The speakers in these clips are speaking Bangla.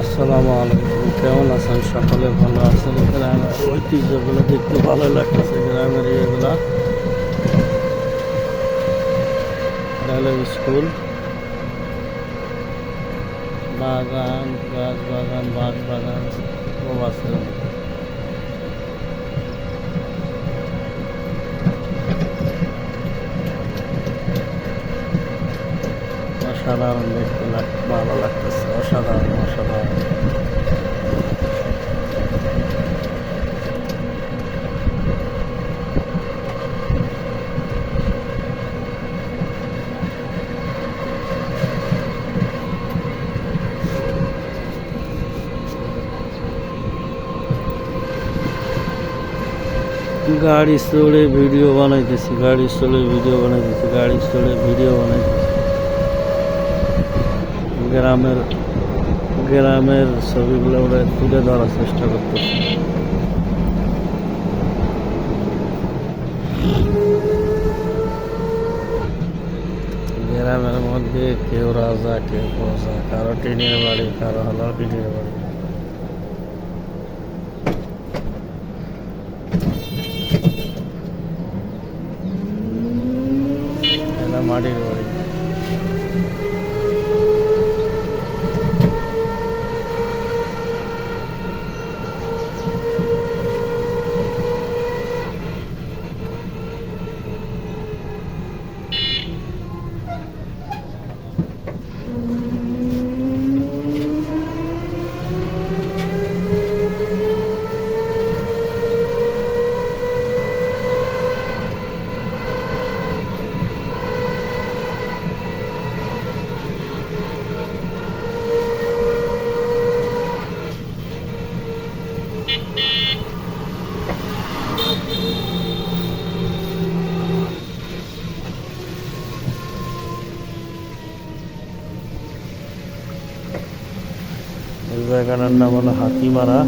আসসালামু কেমন আছেন? সকলে ভালো আছেন? গ্রামের ঐতিহ্যগুলো দেখতে ভালো লাগতেছে, গ্রামের ইয়েগুলা। স্কুল। বাগান, গাছ বাগান বাগ বাগান সব আছে অসাধারণ দেখতে ভালো লাগতেছে, অসাধারণ অসাধারণ। গাড়ি চড়ে ভিডিও বানাইতেছি, গাড়ি চড়ে ভিডিও বানাইতেছি, গাড়ি চড়ে ভিডিও বানাইতেছি। গ্রামের গ্রামের ছবিগুলো ওরা তুলে ধরার চেষ্টা করতেছি। গ্রামের মধ্যে কেউ রাজা, কেউ প্রজা, কারও টিনের বাড়ি, কারও হলো টিনের বাড়ি। মাটির বাড়ি। জায়গাটার নাম হলো হাতিমারা।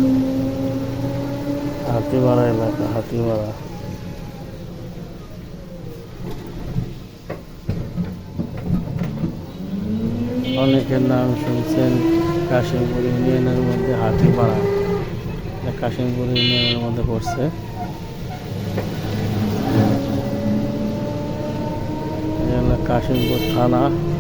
হাতিমারা এলাকা, হাতিমারা। অনেকের নাম শুনছেন কাশিমপুর ইউনিয়নের মধ্যে হাতিমারা। কাশিমপুর ইউনিয়নের মধ্যে পড়ছে। কাশিমপুর থানা।